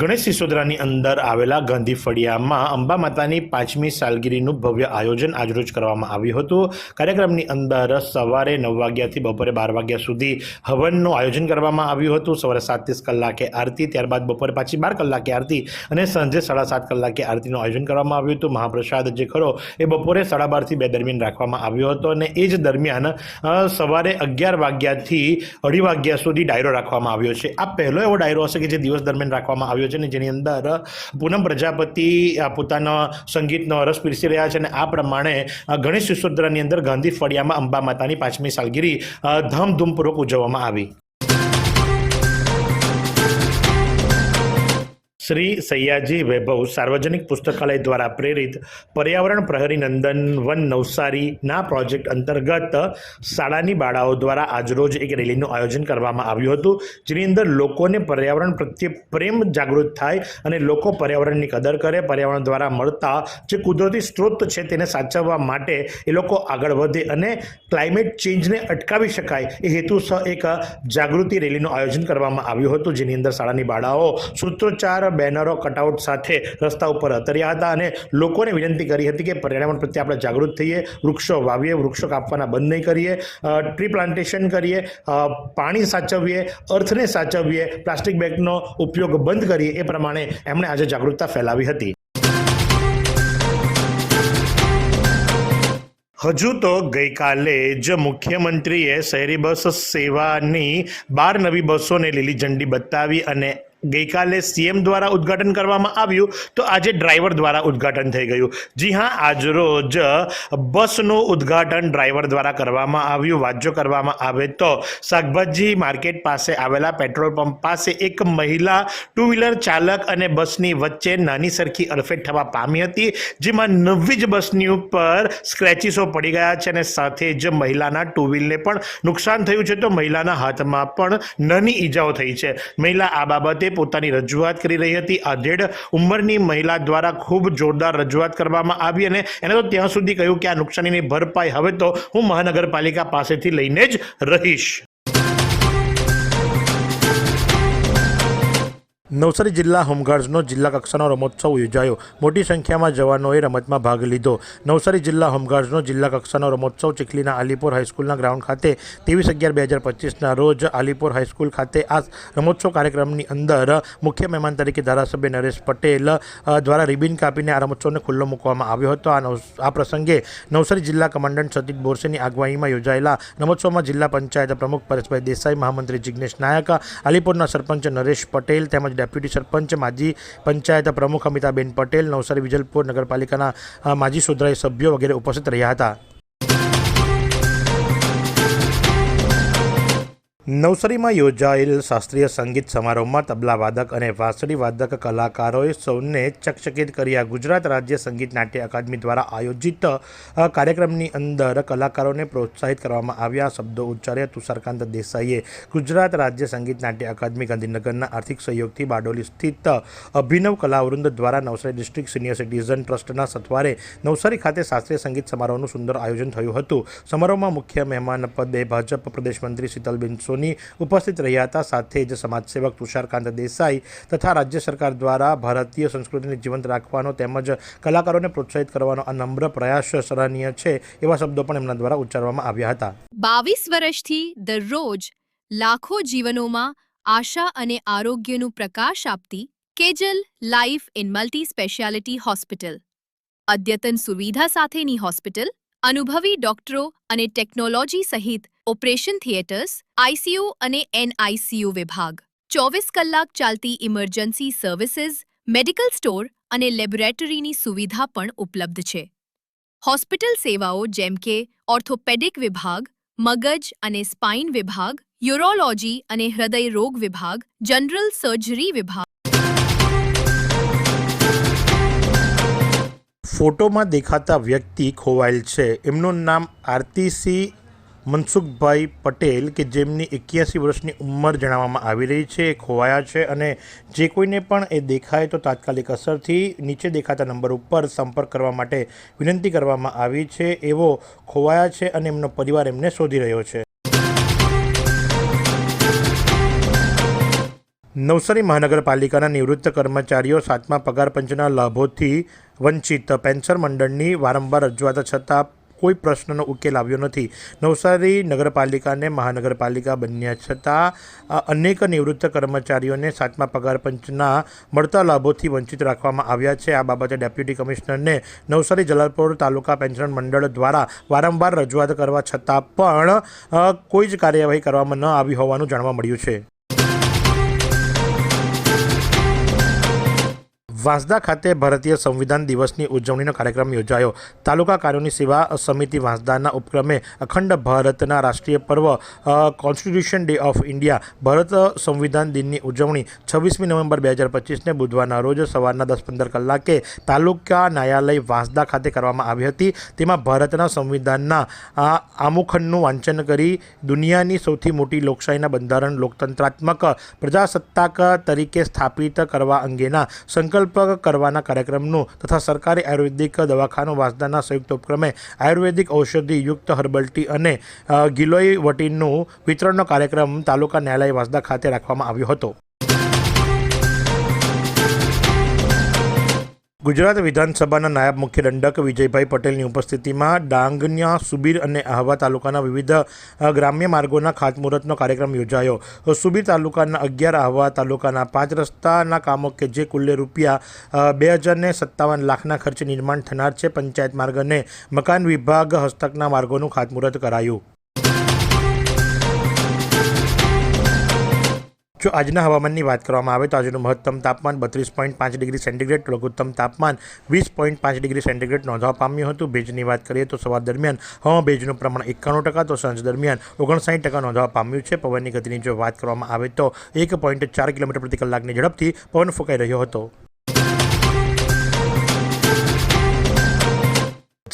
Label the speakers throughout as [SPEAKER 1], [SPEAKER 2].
[SPEAKER 1] ગણેશ સિસોદરાની અંદર આવેલા ગાંધી ફળિયામાં અંબા માતાની પાંચમી સાલગીરીનું ભવ્ય આયોજન આજરોજ કરવામાં આવ્યું હતું. કાર્યક્રમની અંદર સવારે નવ વાગ્યાથી બપોરે બાર વાગ્યા સુધી હવનનું આયોજન કરવામાં આવ્યું હતું. સવારે સાત કલાકે આરતી, ત્યારબાદ બપોરે પાછી બાર કલાકે આરતી અને સાંજે સાડા સાત કલાકે આરતીનું આયોજન કરવામાં આવ્યું હતું. મહાપ્રસાદ જે ખરો એ બપોરે સાડા બારથી બે દરમિયાન રાખવામાં આવ્યો હતો અને એ જ દરમિયાન સવારે અગિયાર વાગ્યાથી અઢી વાગ્યા સુધી ડાયરો રાખવામાં આવ્યો છે. આ પહેલો એવો ડાયરો હશે કે જે દિવસ દરમિયાન રાખવામાં આવ્યો છે ને જેની અંદર પૂનમ પ્રજાપતિ પોતાના સંગીતનો રસ પીરસી રહ્યા છે અને આ પ્રમાણે ગણેશ સિસોદરાની અંદર ગાંધી ફળિયામાં અંબા માતાની પાંચમી સાલગીરી ધામધૂમપૂર્વક ઉજવવામાં આવી. શ્રી સૈયાજી વૈભવ સાર્વજનિક પુસ્તકાલય દ્વારા પ્રેરિત પર્યાવરણ પ્રહરી નંદન વન નવસારીના પ્રોજેક્ટ અંતર્ગત શાળાની બાળાઓ દ્વારા આજરોજ એક રેલીનું આયોજન કરવામાં આવ્યું હતું, જેની અંદર લોકોને પર્યાવરણ પ્રત્યે પ્રેમ જાગૃત થાય અને લોકો પર્યાવરણની કદર કરે, પર્યાવરણ દ્વારા મળતા જે કુદરતી સ્ત્રોત છે તેને સાચવવા માટે એ લોકો આગળ વધે અને ક્લાઇમેટ ચેન્જને અટકાવી શકાય એ હેતુસર એક જાગૃતિ રેલીનું આયોજન કરવામાં આવ્યું હતું, જેની અંદર શાળાની બાળાઓ સૂત્રોચ્ચાર બેનરો કટઆઉટ સાથે રસ્તા ઉપર અતર્યા હતા અને લોકોને વિનંતી કરી હતી કે પર્યાવરણ પ્રત્યે આપણે જાગૃત થઈએ, વૃક્ષો વાવીએ, વૃક્ષો કાપવાના બંધ નહીં કરીએ ટ્રી પ્લાન્ટેશન કરીએ પાણી સાચવીએ, અર્થને સાચવીએ, પ્લાસ્ટિક બેગનો ઉપયોગ બંધ કરીએ એ પ્રમાણે એમણે આજે જાગૃતતા ફેલાવી હતી. હજુ તો ગઈકાલે જ મુખ્યમંત્રીએ શહેરી બસ સેવાની બાર નવી બસોને લીલી ઝંડી બતાવી અને ગઈકાલે સીએમ દ્વારા ઉદ્ઘાટન કરવામાં આવ્યું તો આજે ડ્રાઈવર દ્વારા ઉદ્ઘાટન થઈ ગયું. જી હા, આજરોજ બસનું ઉદ્ઘાટન ડ્રાઈવર દ્વારા કરવામાં આવ્યું વાંચો કરવામાં આવે તો શાકભાજી માર્કેટ પાસે આવેલા પેટ્રોલ પંપ પાસે એક મહિલા ટુ વ્હીલર ચાલક અને બસની વચ્ચે નાની સરખી અડફેટ થવા પામી હતી, જેમાં નવી જ બસની ઉપર સ્ક્રેચીસો પડી ગયા છે અને સાથે જ મહિલાના ટુ વ્હીલને પણ નુકસાન થયું છે તો મહિલાના હાથમાં પણ નાની ઈજાઓ થઈ છે. મહિલા આ બાબતે પોતાની રજૂઆત કરી રહી હતી. આધેડ ઉંમરની મહિલા દ્વારા ખૂબ જોરદાર રજૂઆત કરવામાં આવી અને એને તો ત્યાં સુધી કહ્યું કે આ નુકસાનીની ભરપાઈ હવે તો હું મહાનગરપાલિકા પાસેથી લઈને જ રહીશ. નવસારી જિલ્લા હોમગાર્ડ્સનો જિલ્લા કક્ષાનો રમોત્સવ યોજાયો. મોટી સંખ્યામાં જવાનોએ રમતમાં ભાગ લીધો. નવસારી જિલ્લા હોમગાર્ડ્સનો જિલ્લા કક્ષાનો રમોત્સવ ચીખલીના આલીપુર હાઈસ્કૂલના ગ્રાઉન્ડ ખાતે ત્રેવીસ અગિયાર બે હજાર પચીસના રોજ આલીપુર હાઈસ્કૂલ ખાતે આ રમોત્સવ કાર્યક્રમની અંદર મુખ્ય મહેમાન તરીકે ધારાસભ્ય નરેશ પટેલ દ્વારા રિબિન કાપીને આ રમોત્સવને ખુલ્લો મૂકવામાં આવ્યો હતો. આ આ પ્રસંગે નવસારી જિલ્લા કમાન્ડન્ટ સતીશ બોરસેની આગવાઈમાં યોજાયેલા રમોત્સવમાં જિલ્લા પંચાયત પ્રમુખ પરેશભાઈ દેસાઈ, મહામંત્રી જિજ્ઞેશ નાયક, આલીપુરના સરપંચ નરેશ પટેલ તેમજ ડેપ્યુટી સરપંચ માજી પંચાયત પ્રમુખ અમિતાબેન પટેલ, નવસારી વિજલપુર નગરપાલિકાના માજી સુધરાઈ સભ્યો વગેરે ઉપસ્થિત રહ્યા હતા. નવસારીમાં યોજાયેલ શાસ્ત્રીય સંગીત સમારોહમાં તબલા વાદક અને વાંસળી વાદક કલાકારોએ સૌને ચકચકિત કર્યા. ગુજરાત રાજ્ય સંગીત નાટ્ય અકાદમી દ્વારા આયોજિત કાર્યક્રમની અંદર કલાકારોને પ્રોત્સાહિત કરવામાં આવ્યા. શબ્દો ઉચ્ચાર્યા તુષારકાંત દેસાઈએ. ગુજરાત રાજ્ય સંગીત નાટ્ય અકાદમી ગાંધીનગરના આર્થિક સહયોગથી બારડોલી સ્થિત અભિનવ કલાવૃંદ દ્વારા નવસારી ડિસ્ટ્રિક્ટ સિનિયર સિટીઝન ટ્રસ્ટના સથવારે નવસારી ખાતે શાસ્ત્રીય સંગીત સમારોહનું સુંદર આયોજન થયું હતું. સમારોહમાં મુખ્ય મહેમાન પદે ભાજપ પ્રદેશ મંત્રી શીતલબેન સોની ઉપસ્થિત રહ્યા હતા. સાથે જ સમાજસેવક તુષારકાંત દેસાઈ તથા રાજ્ય સરકાર દ્વારા ભારતીય સંસ્કૃતિને જીવંત રાખવાનો તેમજ કલાકારોને પ્રોત્સાહિત કરવાનો આ નમ્ર પ્રયાસ સરાહનીય છે એવા શબ્દો પણ એમના દ્વારા ઉચ્ચારવામાં આવ્યા હતા.
[SPEAKER 2] બાવીસ વર્ષથી દરરોજ લાખો જીવનોમાં આશા અને આરોગ્યનું પ્રકાશ આપતી Kejal life in multi speciality hospital, અદ્યતન સુવિધા સાથેની હોસ્પિટલ, અનુભવી ડોક્ટરો અને ટેકનોલોજી સહિત ઓપરેશન થિયેટર્સ આઈસીયુ અને એનઆઈસીયુ વિભાગ. ચોવીસ કલાક ચાલતી ઇમરજન્સી સર્વિસીસ, મેડિકલ સ્ટોર અને લેબોરેટરીની સુવિધા પણ ઉપલબ્ધ છે. હોસ્પિટલ સેવાઓ જેમ કે ઓર્થોપેડિક વિભાગ, મગજ અને સ્પાઇન વિભાગ, યુરોલોજી અને હૃદય રોગ વિભાગ, જનરલ સર્જરી વિભાગ.
[SPEAKER 1] ફોટોમાં દેખાતા વ્યક્તિ ખોવાયેલ છે. એમનું નામ આરતીસી મનસુખભાઈ પટેલ કે જેમની એક્યાસી વર્ષની ઉંમર જણાવવામાં આવી રહી છે, એ ખોવાયા છે અને જે કોઈને પણ એ દેખાય તો તાત્કાલિક અસરથી નીચે દેખાતા નંબર ઉપર સંપર્ક કરવા માટે વિનંતી કરવામાં આવી છે. એવો ખોવાયા છે અને એમનો પરિવાર એમને શોધી રહ્યો છે. નવસારી મહાનગરપાલિકાના નિવૃત્ત કર્મચારીઓ સાતમા પગાર પંચના લાભોથી વંચિત પેન્શન મંડળની વારંવાર રજૂઆત છતાં કોઈ પ્રશ્નનો ઉકેલ આવ્યો નથી. નવસારી નગરપાલિકાને મહાનગરપાલિકા બન્યા છતાં અનેક નિવૃત્ત કર્મચારીઓને સાતમા પગાર પંચના મળતા લાભોથી વંચિત રાખવામાં આવ્યા છે. આ બાબતે ડેપ્યુટી કમિશનરને નવસારી જલાલપોર તાલુકા પેન્શન મંડળ દ્વારા વારંવાર રજૂઆત કરવા છતાં પણ કોઈ જ કાર્યવાહી કરવામાં ન આવી હોવાનું જાણવા મળ્યું છે. વાંસદા ખાતે ભારતીય સંવિધાન દિવસની ઉજવણીનો કાર્યક્રમ યોજાયો. તાલુકા કાર્યોની સેવા સમિતિ વાંસદાના ઉપક્રમે અખંડ ભારતના રાષ્ટ્રીય પર્વ constitution day of India Bharat સંવિધાન દિનની ઉજવણી છવ્વીસમી નવેમ્બર બે હજાર પચીસને બુધવારના રોજ સવારના દસ પંદર કલાકે તાલુકા ન્યાયાલય વાંસદા ખાતે કરવામાં આવી હતી. તેમાં ભારતના સંવિધાનના આ આમુખંડનું વાંચન કરી દુનિયાની સૌથી મોટી લોકશાહીના બંધારણ લોકતંત્રાત્મક પ્રજાસત્તાક તરીકે સ્થાપિત કરવા અંગેના સંકલ્પ કરવાના કાર્યક્રમનું તથા સરકારી આયુર્વેદિક દવાખાનું વાસદાના સંયુક્ત ઉપક્રમે આયુર્વેદિક ઔષધિ યુક્ત હર્બલ ટી અને ગિલોઈ વટીનનું વટીનું વિતરણનો કાર્યક્રમ તાલુકા ન્યાયાલય વાસદા ખાતે રાખવામાં આવ્યો હતો. ગુજરાત વિધાનસભાના નાયબ મુખ્ય દંડક વિજયભાઈ પટેલની ઉપસ્થિતિમાં ડાંગના સુબીર અને આહવા તાલુકાના વિવિધ ગ્રામ્ય માર્ગોના ખાતમુહૂર્તનો કાર્યક્રમ યોજાયો. સુબીર તાલુકાના અગિયાર આહવા તાલુકાના પાંચ રસ્તાના કામો કે જે કુલ્લે રૂપિયા બે હજારને સત્તાવન લાખના ખર્ચે નિર્માણ થનાર છે. પંચાયત માર્ગ અને મકાન વિભાગ હસ્તકના માર્ગોનું ખાતમુહૂર્ત કરાયું. જો આજના હવામાનની વાત કરવામાં આવે તો આજનું મહત્તમ તાપમાન બત્રીસ પોઈન્ટ પાંચ ડિગ્રી સેન્ટીગ્રેડ, લઘુત્તમ તાપમાન વીસ પોઈન્ટ પાંચ ડિગ્રી સેન્ટીગ્રેડ નોંધવા પામ્યું હતું. ભેજની વાત કરીએ તો સવાર દરમિયાન હવા ભેજનું પ્રમાણ એકાણું ટકા તો સાંજ દરમિયાન ઓગણસાઠ ટકા નોંધવા પામ્યું છે. પવનની ગતિની જો વાત કરવામાં આવે તો એક પોઈન્ટ ચાર કિલોમીટર પ્રતિ કલાકની ઝડપથી પવન ફૂંકાઈ રહ્યો હતો.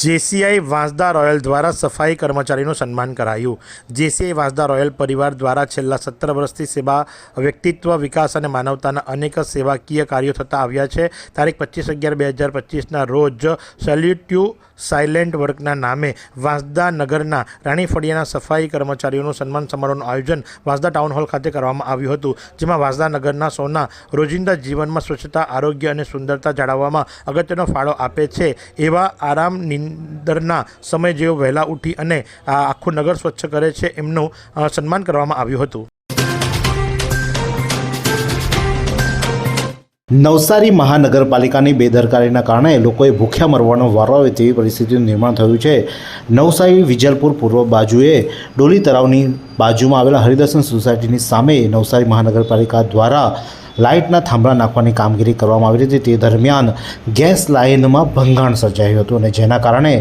[SPEAKER 1] જેસીઆઈ વાંસદા રોયલ દ્વારા સફાઈ કર્મચારીનું સન્માન કરાયું. જેસીઆઈ વાંસદા રોયલ પરિવાર દ્વારા છેલ્લા સત્તર વર્ષથી સેવા, વ્યક્તિત્વ, વિકાસ અને માનવતાના અનેક સેવાકીય કાર્યો થતા આવ્યા છે. તારીખ પચીસ અગિયાર બે હજાર પચીસના રોજ સેલ્યુટ્યુ સાયલેન્ટ વર્કના નામે વાંસદા નગરના રાણી ફળિયાના સફાઈ કર્મચારીઓનું સન્માન સમારોહનું આયોજન વાંસદા ટાઉન હોલ ખાતે કરવામાં આવ્યું હતું, જેમાં વાંસદા નગરના સૌના રોજિંદા જીવનમાં સ્વચ્છતા, આરોગ્ય અને સુંદરતા જાળવવામાં અગત્યનો ફાળો આપે છે. એવા આરામ નિંદરના સમય જેઓ વહેલા ઉઠી અને આખું નગર સ્વચ્છ કરે છે, એમનું સન્માન કરવામાં આવ્યું હતું.
[SPEAKER 3] નવસારી મહાનગરપાલિકાની બેદરકારીના કારણે લોકોએ ભૂખ્યા મરવાનો વારો આવે તેવી પરિસ્થિતિનું નિર્માણ થયું છે. નવસારી વિજલપુર પૂર્વ બાજુએ ડોલી તળાવની બાજુમાં આવેલા હરિદર્શન સોસાયટીની સામે નવસારી મહાનગરપાલિકા દ્વારા લાઇટના થાંભલા નાખવાની કામગીરી કરવામાં આવી હતી. તે દરમિયાન ગેસ લાઇનમાં ભંગાણ સર્જાયું હતું અને જેના કારણે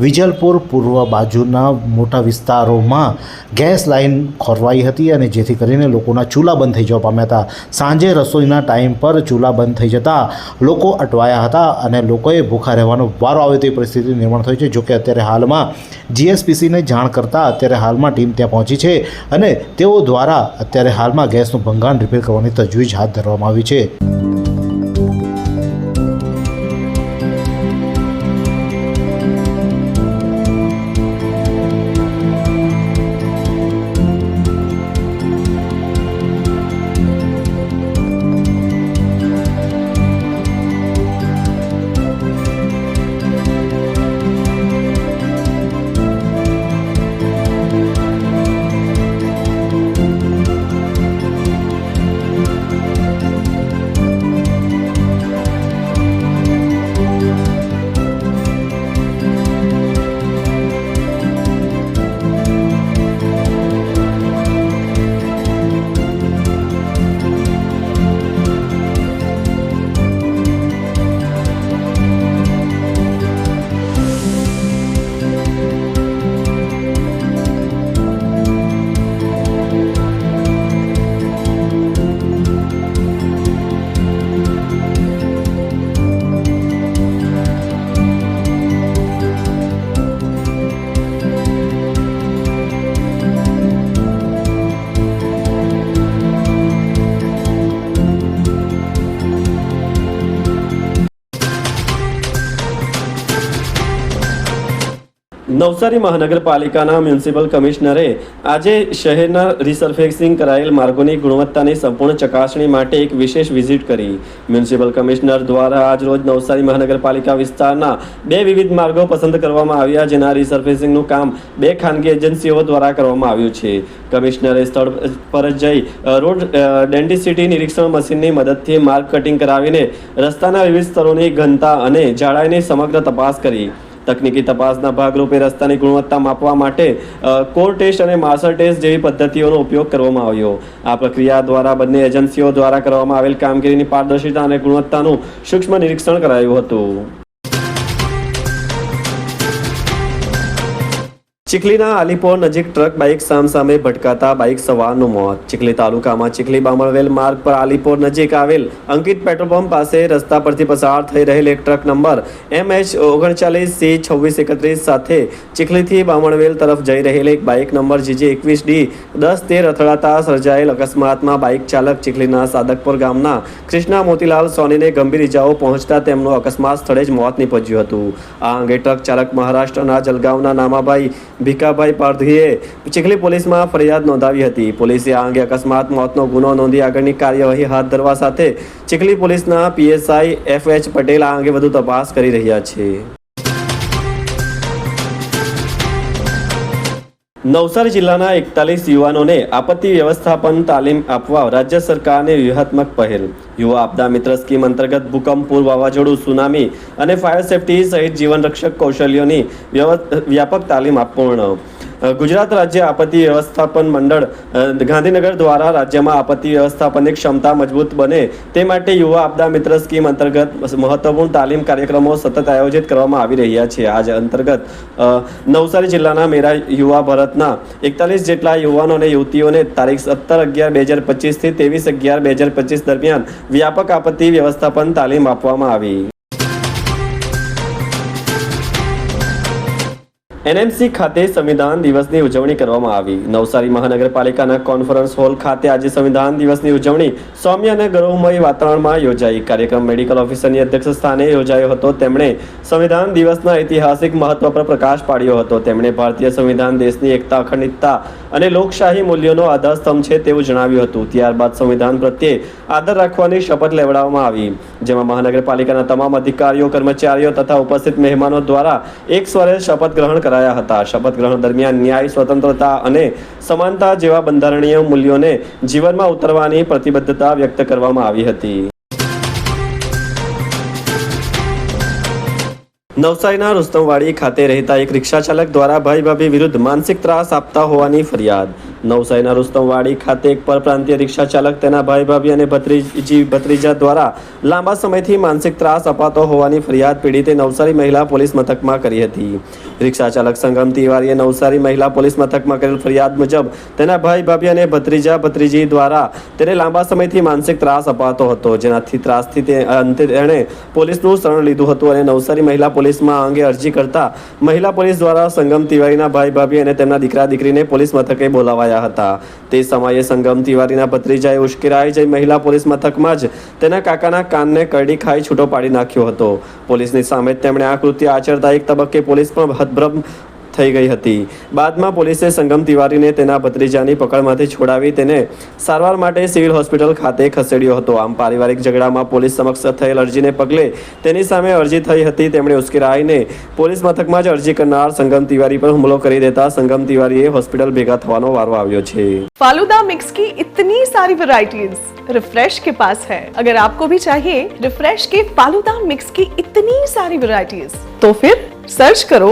[SPEAKER 3] વિજલપુર પૂર્વ બાજુના મોટા વિસ્તારોમાં ગેસ લાઇન ખોરવાઈ હતી અને જેથી કરીને લોકોના ચૂલા બંધ થઈ જવા પામ્યા હતા. સાંજે રસોઈના ટાઈમ પર ચૂલા બંધ થઈ જતાં લોકો અટવાયા હતા અને લોકોએ ભૂખા રહેવાનો વારો આવે તેવી પરિસ્થિતિ નિર્માણ થઈ છે. જોકે અત્યારે હાલમાં જીએસપીસીને જાણ કરતાં અત્યારે હાલમાં ટીમ ત્યાં પહોંચી છે અને તેઓ દ્વારા અત્યારે હાલમાં ગેસનું ભંગાણ રિપેર કરવાની તજવીજ હાથ ધરવામાં આવી છે.
[SPEAKER 4] નવસારી મહાનગરપાલિકાના મ્યુનિસિપલ કમિશનરે આજે શહેરના રિસર્ફેસિંગ કરાયેલ માર્ગોની ગુણવત્તાની સંપૂર્ણ ચકાસણી માટે એક વિશેષ વિઝિટ કરી. મ્યુનિસિપલ કમિશનર દ્વારા આજરોજ નવસારી મહાનગરપાલિકા વિસ્તારના બે વિવિધ માર્ગો પસંદ કરવામાં આવ્યા, જેના રિસર્ફેસિંગનું કામ બે ખાનગી એજન્સીઓ દ્વારા કરવામાં આવ્યું છે. કમિશનરે સ્થળ પર જઈ રોડ ડેન્ટિસિટી નિરીક્ષણ મશીનની મદદથી માર્ગ કટિંગ કરાવીને રસ્તાના વિવિધ સ્તરોની ઘનતા અને જાડાઈની સમગ્ર તપાસ કરી. તકનીકી તપાસના ભાગરૂપે રસ્તાની ગુણવત્તા માપવા માટે કોર ટેસ્ટ અને માસર ટેસ્ટ જેવી પદ્ધતિઓનો ઉપયોગ કરવામાં આવ્યો. આ પ્રક્રિયા દ્વારા બંને એજન્સીઓ દ્વારા કરવામાં આવેલ કામગીરીની પારદર્શિતા અને ગુણવત્તાનું સૂક્ષ્મ નિરીક્ષણ કરાયું હતું. ચીખલીના આલીપોર નજીક ટ્રક, બાઇક સામસામે ભટકાતા બાઇક સવારનું મોત. ચીખલી તાલુકામાં ચીખલી બામણવેલ માર્ગ પર આલીપોર નજીક આવેલ અંકિત પેટ્રોલ પંપ પાસે રસ્તા પરથી પસાર થઈ રહેલ એક ટ્રક નંબર એમ એચ ઓગણચાલીસ સી છવ્વીસ એકત્રીસ સાથે ચીખલીથી બામણવેલ તરફ જઈ રહેલ એક બાઇક નંબર જીજે એકવીસ ડી દસ તેર અથડાતા સર્જાયેલ અકસ્માતમાં બાઇક ચાલક ચીખલીના સાદકપુર ગામના કૃષ્ણા મોતીલાલ સોનીને ગંભીર ઇજાઓ પહોંચતા તેમનું અકસ્માત સ્થળે જ મોત નીપજ્યું હતું. આ અંગે ટ્રક ચાલક મહારાષ્ટ્રના જલગાંવના નામાભાઈ ભીખાભાઈ પારધીએ ચીખલી પોલીસમાં ફરિયાદ નોંધાવી હતી. પોલીસે આ અંગે અકસ્માત, મોતનો ગુનો નોંધી આગળની કાર્યવાહી હાથ ધરવા સાથે ચીખલી પોલીસના પીએસઆઈ એફ એચ પટેલ આ અંગે વધુ તપાસ કરી રહ્યા છે. નવસારી જિલ્લાના એકતાલીસ યુવાનોને આપત્તિ વ્યવસ્થાપન તાલીમ આપવા રાજ્ય સરકારની વ્યૂહાત્મક પહેલ. યુવા આપદા મિત્ર સ્કીમ અંતર્ગત ભૂકંપ પૂર વાવાઝોડું, સુનામી અને ફાયર સેફટી સહિત જીવનરક્ષક કૌશલ્યોની વ્યાપક તાલીમ આપૂર્ણ ગુજરાત રાજ્ય આપત્તિ વ્યવસ્થાપન મંડળ ગાંધીનગર દ્વારા રાજ્યમાં આપત્તિ વ્યવસ્થાપનની ક્ષમતા મજબૂત બને તે માટે યુવા આપદા મિત્ર સ્કીમ અંતર્ગત મહત્વપૂર્ણ તાલીમ કાર્યક્રમો સતત આયોજિત કરવામાં આવી રહ્યા છે. આજ અંતર્ગત નવસારી જિલ્લાના મેરા યુવા ભારતના એકતાલીસ જેટલા યુવાનો અને યુવતીઓને તારીખ સત્તર અગિયાર બે હજાર પચીસથી ત્રેવીસ અગિયાર બે હજાર પચીસ દરમિયાન વ્યાપક આપત્તિ વ્યવસ્થાપન તાલીમ આપવામાં આવી. એનએમસી ખાતે સંવિધાન દિવસની ઉજવણી કરવામાં આવી. નવસારી મહાનગરપાલિકાના કોન્ફરન્સ હોલ ખાતે આજે સંવિધાન દિવસની ઉજવણી સૌમ્ય અને ગૌરવમય વાતાવરણમાં યોજાઈ. કાર્યક્રમ મેડિકલ ઓફિસરની અધ્યક્ષ સ્થાને યોજાયો હતો. તેમણે સંવિધાન દિવસના ઐતિહાસિક મહત્વ પર પ્રકાશ પાડ્યો હતો. તેમણે ભારતીય સંવિધાન દેશની એકતા, અખંડિતતા અને લોકશાહી મૂલ્યોનો આધારસ્તંભ છે તેવું જણાવ્યું હતું. ત્યારબાદ સંવિધાન પ્રત્યે આદર રાખવાની શપથ લેવડાવવામાં આવી. જેમાં મહાનગરપાલિકાના તમામ અધિકારીઓ, કર્મચારીઓ તથા ઉપસ્થિત મહેમાનો દ્વારા એક સ્વરે શપથ ગ્રહણ કરાયા. હતા. શપથ ગ્રહણ દરમિયાન ન્યાય, સ્વતંત્રતા અને સમાનતા જેવા બંધારણીય મૂલ્યોને જીવનમાં ઉતરવાની પ્રતિબદ્ધતા વ્યક્ત કરવામાં આવી હતી. નવસારીના રુસ્તમવાડી ખાતે રહેતા એક રિક્ષા ચાલક દ્વારા ભાઈ ભાભી વિરુદ્ધ માનસિક ત્રાસ આપતા હોવાની ફરિયાદ. નવસારીના રુસ્તમવાડી ખાતે એક પરપ્રાંતીય રિક્ષા ચાલક તેના ભાઈ ભાભી અને ભત્રીજી ભત્રીજા દ્વારા લાંબા સમયથી માનસિક ત્રાસ અપાતો હોવાની ફરિયાદ પીડિતે નવસારી મહિલા પોલીસ મથકમાં કરી હતી. રિક્ષા ચાલક સંગમ તિવારીએ નવસારી મહિલા પોલીસ મથકમાં કરેલ ફરિયાદ મુજબ તેના ભાઈ ભાભી અને ભત્રીજા ભત્રીજી દ્વારા તેને લાંબા સમયથી માનસિક ત્રાસ અપાતો હતો. જેનાથી ત્રાસથી તે અંતે તેણે પોલીસનું શરણ લીધું હતું અને નવસારી મહિલા પોલીસમાં અંગે અરજી કરતા મહિલા પોલીસ દ્વારા સંગમ તિવારીના ભાઈ ભાભી અને તેમના દીકરા દીકરીને પોલીસ મથકે બોલાવાયા. હતા. તે સમયે સંગમ તિવારીના ભત્રીજાએ ઉશ્કેરાઈ જઈ મહિલા પોલીસ મથકમાં જ તેના કાકાના કાનને કરડી ખાઈ છૂટો પાડી નાખ્યો હતો. પોલીસની સામે તેમણે આ કૃત્ય આચરતા એક તબક્કે પોલીસ પણ હતભ્રમ થઈ ગઈ હતી બાદમાં પોલીસે સંગમ તિવારીને તેના ભત્રીજાની પકડમાંથી છોડાવી તેને સારવાર માટે સિવિલ હોસ્પિટલ ખાતે ખસેડ્યો હતો આમ પારિવારિક ઝઘડામાં પોલીસ સમક્ષ થયેલ અરજીને પગલે તેની સામે અરજી થઈ હતી તેમણે ઉશ્કેરાઈને પોલીસ મથકમાં જ અરજી કરનાર સંગમ તિવારી પર હુમલો કરી દેતા સંગમ તિવારીએ હોસ્પિટલ ભેગા થવાનો વારો આવ્યો છે
[SPEAKER 5] फालूदा मिक्स की इतनी सारी वैरायटीज रिफ्रेश के पास है अगर आपको भी चाहिए रिफ्रेश के फालूदा मिक्स की इतनी सारी वैरायटीज तो फिर सर्च करो